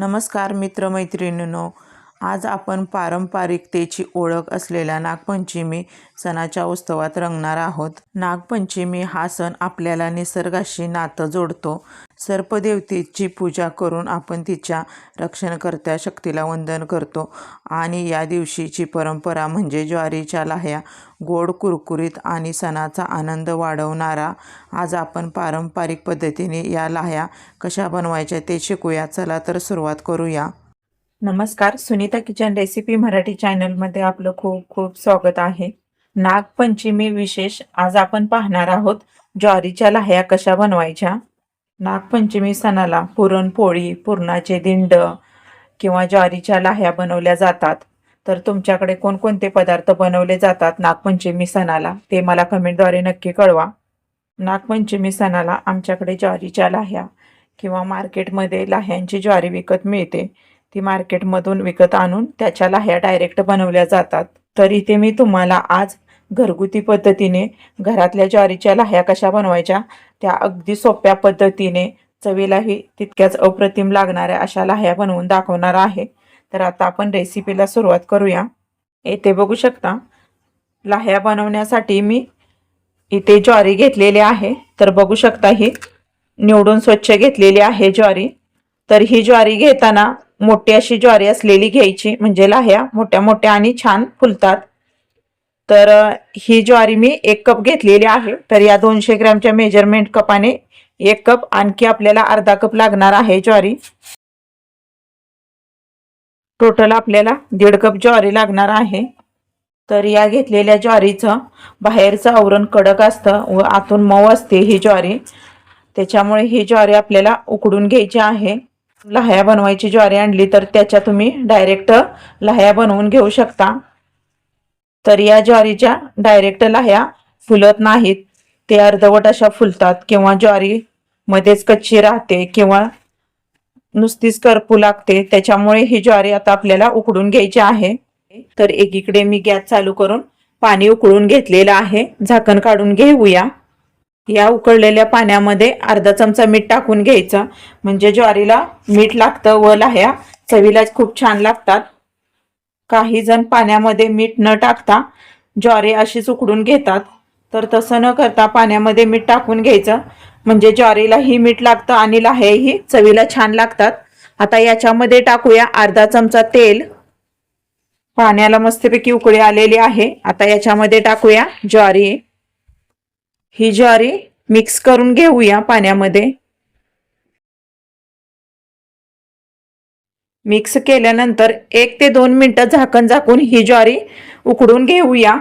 नमस्कार मित्रमैत्रिणींनो. आज आपण पारंपरिकतेची ओळख असलेल्या नागपंचमी सणाच्या उत्सवात रंगणार आहोत. नागपंचमी हा सण आपल्याला निसर्गाशी नातं जोडतो. सर्पदेवतेची पूजा करून आपण तिच्या रक्षणकर्त्या शक्तीला वंदन करतो. आणि या दिवशीची परंपरा म्हणजे ज्वारीच्या लाह्या गोड कुरकुरीत आणि सणाचा आनंद वाढवणारा. आज आपण पारंपरिक पद्धतीने या लाह्या कशा बनवायच्या ते शिकूया. चला तर सुरुवात करूया. नमस्कार सुनीता किचन रेसिपी मराठी चॅनलमध्ये आपलं खूप खूप स्वागत आहे. नागपंचमी विशेष आज आपण पाहणार आहोत ज्वारीच्या लाह्या कशा बनवायच्या. नागपंचमी सणाला पुरणपोळी पुरणाचे दिंड किंवा ज्वारीच्या लाह्या बनवल्या जातात. तर तुमच्याकडे कोणकोणते पदार्थ बनवले जातात नागपंचमी सणाला ते मला कमेंटद्वारे नक्की कळवा. नागपंचमी सणाला आमच्याकडे ज्वारीच्या लाह्या किंवा मार्केटमध्ये लाह्यांची ज्वारी विकत मिळते. ती मार्केटमधून विकत आणून त्याच्या लाह्या डायरेक्ट बनवल्या जातात. तर इथे मी तुम्हाला आज घरगुती पद्धतीने घरातल्या ज्वारीच्या लाह्या कशा बनवायच्या त्या अगदी सोप्या पद्धतीने चवीलाही तितक्याच अप्रतिम लागणाऱ्या अशा लाह्या बनवून दाखवणार आहे. तर आता आपण रेसिपीला सुरुवात करूया. येथे बघू शकता लाह्या बनवण्यासाठी मी इथे ज्वारी घेतलेली आहे. तर बघू शकता ही निवडून स्वच्छ घेतलेली आहे ज्वारी. तर ही ज्वारी घेताना मोठी अशी ज्वारी असलेली घ्यायची म्हणजे लाह्या मोठ्या मोठ्या आणि छान फुलतात. तर ही ज्वारी मी एक कप घेतलेली आहे. तर या दोनशे ग्रॅमच्या मेजरमेंट कपाने एक कप आणखी आपल्याला अर्धा कप लागणार आहे ज्वारी. टोटल आपल्याला दीड कप ज्वारी लागणार आहे. तर या घेतलेल्या ज्वारीचं बाहेरचं आवरण कडक असतं व आतून मऊ असते ही ज्वारी. त्याच्यामुळे ही ज्वारी आपल्याला उकडून घ्यायची आहे. लाह्या बनवायची ज्वारी आणली तर त्याच्या तुम्ही डायरेक्ट लाह्या बनवून घेऊ शकता. तर या ज्वारीच्या डायरेक्ट लाह्या फुलत नाहीत. ते अर्धवट अशा फुलतात किंवा ज्वारी मध्येच कच्ची राहते किंवा नुसतीच करपू लागते. त्याच्यामुळे ही ज्वारी आता आपल्याला उकडून घ्यायची आहे. तर एकीकडे मी गॅस चालू करून पाणी उकळून घेतलेलं आहे. झाकण काढून घेऊया. या उकळलेल्या पाण्यामध्ये अर्धा चमचा मीठ टाकून घ्यायचं. म्हणजे ज्वारीला मीठ लागतं व लाह्या चवीला खूप छान लागतात. काही जण पाण्यामध्ये मीठ न टाकता ज्वारी अशीच उकडून घेतात. तर तसं न करता पाण्यामध्ये मीठ टाकून घ्यायचं. म्हणजे ज्वारीलाही मीठ लागतं आणि लाह्याही चवीला छान लागतात. आता याच्यामध्ये टाकूया अर्धा चमचा तेल. पाण्याला मस्तपैकी उकळी आलेली आहे. आता याच्यामध्ये टाकूया ज्वारी. ही ज्वारी मिक्स करून घेऊया पाण्यामध्ये. मिक्स केल्यानंतर एक ते दोन मिनटं झाकण झाकून ही ज्वारी उकडून घेऊया.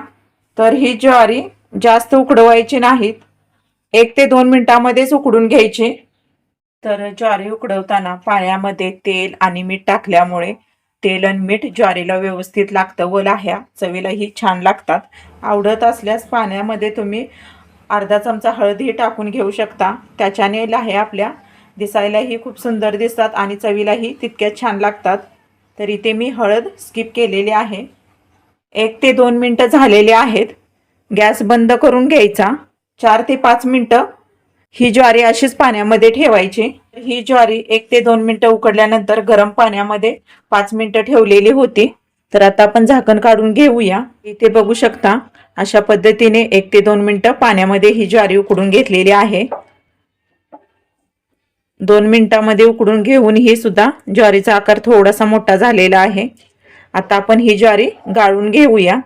तर ही ज्वारी जास्त उकडवायची नाहीत. एक ते दोन मिनटामध्येच उकडून घ्यायची. तर ज्वारी उकडवताना पाण्यामध्ये तेल आणि मीठ टाकल्यामुळे तेल आणि मीठ ज्वारीला व्यवस्थित लागतं. व लाह्या चवीलाही छान लागतात. आवडत असल्यास पाण्यामध्ये तुम्ही अर्धा चमचा हळदही टाकून घेऊ शकता. त्याच्याने लाह्या आपल्या दिसायलाही खूप सुंदर दिसतात आणि चवीलाही तितक्याच छान लागतात. तर इथे मी हळद स्किप केलेली आहे. एक ते दोन मिनटं झालेले आहेत. गॅस बंद करून घ्यायचा. चार ते पाच मिनटं ही ज्वारी अशीच पाण्यामध्ये ठेवायची. ही ज्वारी एक ते दोन मिनटं उकडल्यानंतर गरम पाण्यामध्ये पाच मिनटं ठेवलेली होती. तर आता आपण झाकण काढून घेऊया. इथे बघू शकता अशा पद्धतीने एक ते दोन मिनटं पाण्यामध्ये ही ज्वारी उकडून घेतलेली आहे. दोन मिनटामध्ये उकडून घेऊन ही सुद्धा ज्वारीचा आकार थोडासा मोठा झालेला आहे. आता आपण ही ज्वारी गाळून घेऊया.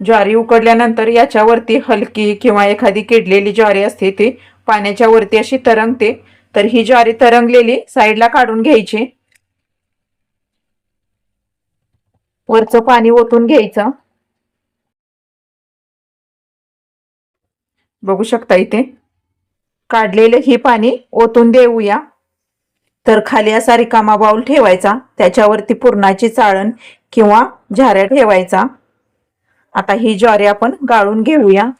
ज्वारी उकडल्यानंतर याच्यावरती हलकी किंवा एखादी किडलेली ज्वारी असते ती पाण्याच्या वरती अशी तरंगते. तर ही ज्वारी तरंगलेली साईडला काढून घ्यायची. वरचं पाणी ओतून घ्यायचं. बघू शकता इथे. काढलेलं ही पाणी ओतून देऊया. तर खाली असा रिकामा बाऊल ठेवायचा. त्याच्यावरती पुरणाची चाळण किंवा झाऱ्या ठेवायचा. आता ही ज्वारी आपण गाळून घेऊया.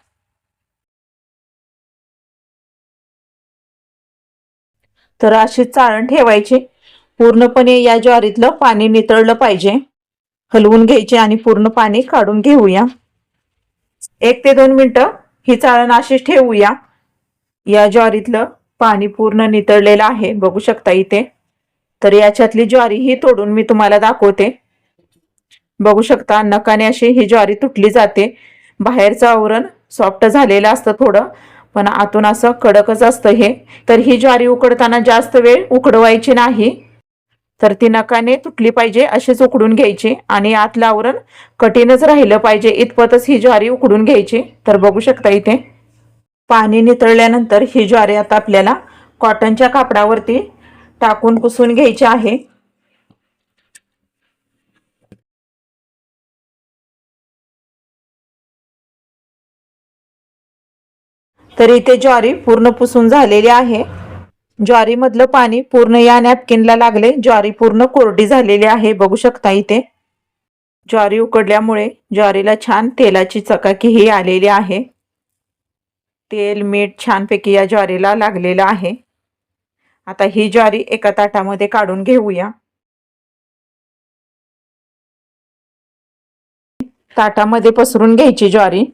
तर अशी चाळण ठेवायची. पूर्णपणे या ज्वारीतलं पाणी नितळलं पाहिजे. हलवून घ्यायचे आणि पूर्ण पाणी काढून घेऊया. एक ते दोन मिनटं ही चाळण अशीच ठेवूया. या ज्वारीतलं पाणी पूर्ण नितळलेलं आहे. बघू शकता इथे. तर याच्यातली ज्वारी ही तोडून मी तुम्हाला दाखवते. बघू शकता नकाने अशी ही ज्वारी तुटली जाते. बाहेरचं आवरण सॉफ्ट झालेलं असतं थोडं पण आतून असं कडकच असतं हे. तर ही ज्वारी उकडताना जास्त वेळ उकडवायची नाही. तर ती नकाने तुटली पाहिजे अशीच उकडून घ्यायची आणि आतलं आवरण कठीणच राहिलं पाहिजे इतपतच ही ज्वारी उकडून घ्यायची. तर बघू शकता इथे पाणी नितळल्यानंतर ही ज्वारी आता आपल्याला कॉटनच्या कापडावरती टाकून पुसून घ्यायची आहे. तर इथे ज्वारी पूर्ण पुसून झालेली आहे. ज्वारीमधलं पाणी पूर्ण या नॅपकिनला लागले. ज्वारी पूर्ण कोरडी झालेली आहे. बघू शकता इथे. ज्वारी उकडल्यामुळे ज्वारीला छान तेलाची चकाकी ही आलेली आहे. तेल मीठ छानपैकी या ज्वारीला लागलेलं आहे. आता ही ज्वारी एका ताटामध्ये काढून घेऊया. ताटामध्ये पसरून घ्यायची ज्वारी.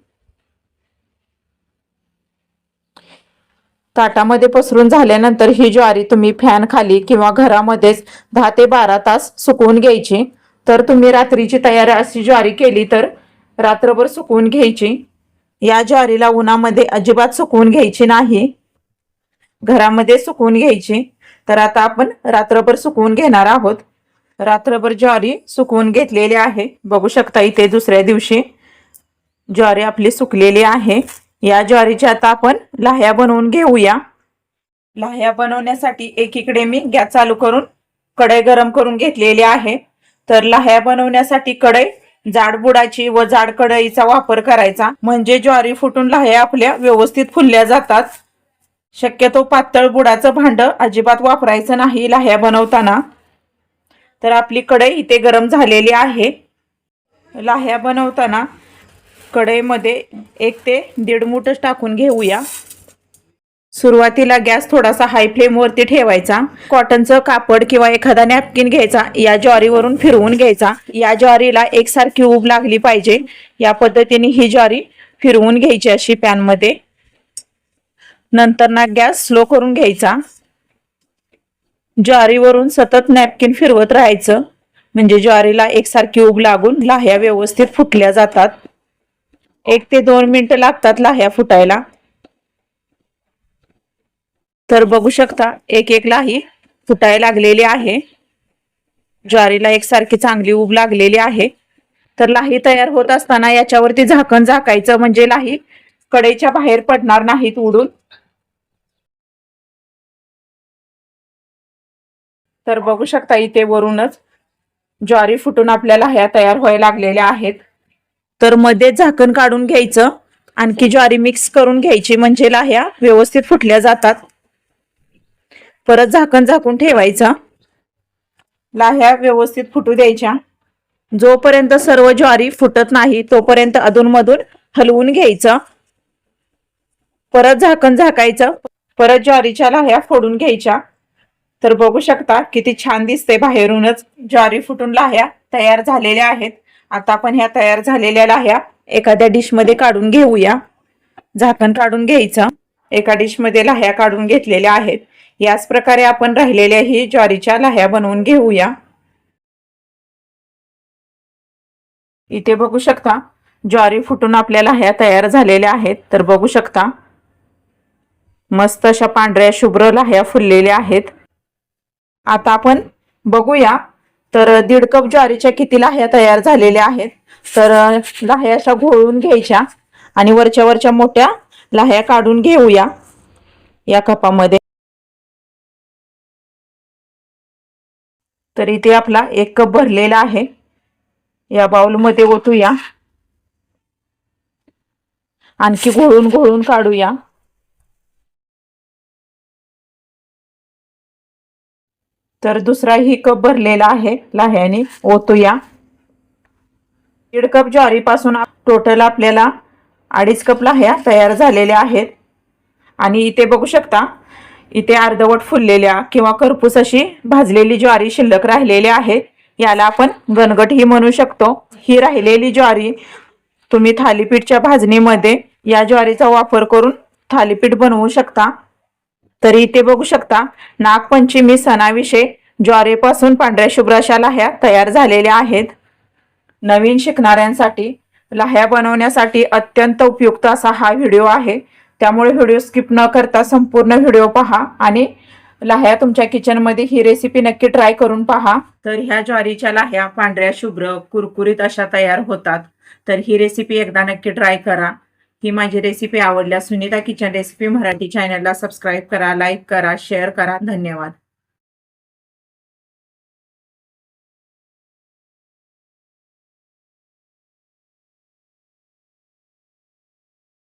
ताटामध्ये पसरून झाल्यानंतर ही ज्वारी तुम्ही फॅन खाली किंवा घरामध्येच दहा ते बारा तास सुकवून घ्यायची. तर तुम्ही रात्रीची तयारी अशी ज्वारी केली तर रात्रभर सुकवून घ्यायची. या ज्वारीला उन्हामध्ये अजिबात सुकवून घ्यायची नाही. घरामध्ये सुकवून घ्यायची. तर आता आपण रात्रभर सुकवून घेणार आहोत. रात्रभर ज्वारी सुकवून घेतलेली आहे. बघू शकता इथे दुसऱ्या दिवशी ज्वारी आपली सुकलेली आहे. या ज्वारीच्या आता आपण लाह्या बनवून घेऊया. लाह्या बनवण्यासाठी एकीकडे मी गॅस चालू करून कढई गरम करून घेतलेली आहे. तर लाह्या बनवण्यासाठी कढई जाड बुडाची व जाड कढईचा वापर करायचा. म्हणजे ज्वारी फुटून लाह्या आपल्या व्यवस्थित फुलल्या जातात. शक्यतो पातळ बुडाचं भांड अजिबात वापरायचं नाही लाह्या बनवताना. तर आपली कढई इथे गरम झालेली आहे. लाह्या बनवताना कढईमध्ये एक ते दीड मुठच टाकून घेऊया. सुरुवातीला गॅस थोडासा हाय फ्लेमवरती ठेवायचा. कॉटनचं कापड किंवा एखादा नॅपकिन घ्यायचा. या ज्वारीवरून फिरवून घ्यायचा. या ज्वारीला एकसारखी उब लागली पाहिजे. या पद्धतीने ही ज्वारी फिरवून घ्यायची अशी पॅनमध्ये नंतर ना गॅस स्लो करून घ्यायचा. ज्वारीवरून सतत नॅपकिन फिरवत राहायचं. म्हणजे ज्वारीला एकसारखी उब लागून लाह्या व्यवस्थित फुटल्या जातात. एक ते दोन मिनटं लागतात लाह्या फुटायला. तर बघू शकता एक एक लाही फुटायला लागलेली आहे. ज्वारीला एकसारखी चांगली ऊब लागलेली आहे. तर लाही तयार होत असताना याच्यावरती झाकण झाकायचं म्हणजे लाही कडेच्या बाहेर पडणार नाहीत उडून. तर बघू शकता इथे वरूनच ज्वारी फुटून आपल्या लाह्या तयार व्हायला लागलेल्या आहेत. तर मध्ये झाकण काढून घ्यायचं. आणखी ज्वारी मिक्स करून घ्यायची. म्हणजे लाह्या व्यवस्थित फुटल्या जातात. परत झाकण झाकून ठेवायचं. लाह्या व्यवस्थित फुटू द्यायच्या. जोपर्यंत सर्व ज्वारी फुटत नाही तोपर्यंत अधूनमधून हलवून घ्यायचं. परत झाकण झाकायचं. परत ज्वारीच्या लाह्या फोडून घ्यायच्या. तर बघू शकता किती छान दिसते बाहेरूनच ज्वारी फुटून लाह्या तयार झालेल्या आहेत. आता आपण ह्या तयार झालेल्या लाह्या एखाद्या डिशमध्ये काढून घेऊया. झाकण काढून घ्यायचं. एका डिशमध्ये लाह्या काढून घेतलेल्या आहेत. याच प्रकारे आपण राहिलेल्या ही ज्वारीच्या लाह्या बनवून घेऊया. इथे बघू शकता ज्वारी फुटून आपल्या लाह्या तयार झालेल्या आहेत. तर बघू शकता मस्त अशा पांढऱ्या शुभ्र लाह्या फुललेल्या आहेत. आता आपण बघूया तर दीड कप ज्वारीच्या किती लाह्या तयार झालेल्या आहेत? तर लाह्या अशा घोळून घ्यायच्या आणि वरच्या वरच्या मोठ्या लाह्या काढून घेऊया या कपामध्ये. तर इथे आपला एक कप भरलेला आहे. या बाउलमध्ये ओतूया. आणखी घोळून घोळून काढूया. तर दुसराही कप भरलेला आहे लाह्याने. ओतूया. दीड कप ज्वारीपासून टोटल आपल्याला अडीच कप लाह्या तयार झालेल्या आहेत. आणि इथे बघू शकता इथे अर्धवट फुललेल्या किंवा करपूस अशी भाजलेली ज्वारी शिल्लक राहिलेली आहे. याला आपण गणगट ही म्हणू शकतो. ही राहिलेली ज्वारी तुम्ही थालीपीठच्या भाजणीमध्ये या ज्वारीचा वापर करून थालीपीठ बनवू शकता. तरी इथे बघू शकता. नागपंचमी सणाविषयी ज्वारीपासून पांढऱ्या शुभ्र अशा लाह्या तयार झालेल्या आहेत. नवीन शिकणाऱ्यांसाठी लाह्या बनवण्यासाठी अत्यंत उपयुक्त असा हा व्हिडिओ आहे. त्यामुळे व्हिडिओ स्किप न करता संपूर्ण व्हिडिओ पहा आणि लाह्या तुमच्या किचनमध्ये ही रेसिपी नक्की ट्राय करून पहा. तर ह्या ज्वारीच्या लाह्या पांढऱ्या शुभ्र कुरकुरीत अशा तयार होतात. तर ही रेसिपी एकदा नक्की ट्राय करा. ही माझी रेसिपी आवडल्यास सुनीता किचन रेसिपी मराठी चॅनलला सबस्क्राईब करा लाईक करा शेअर करा. धन्यवाद.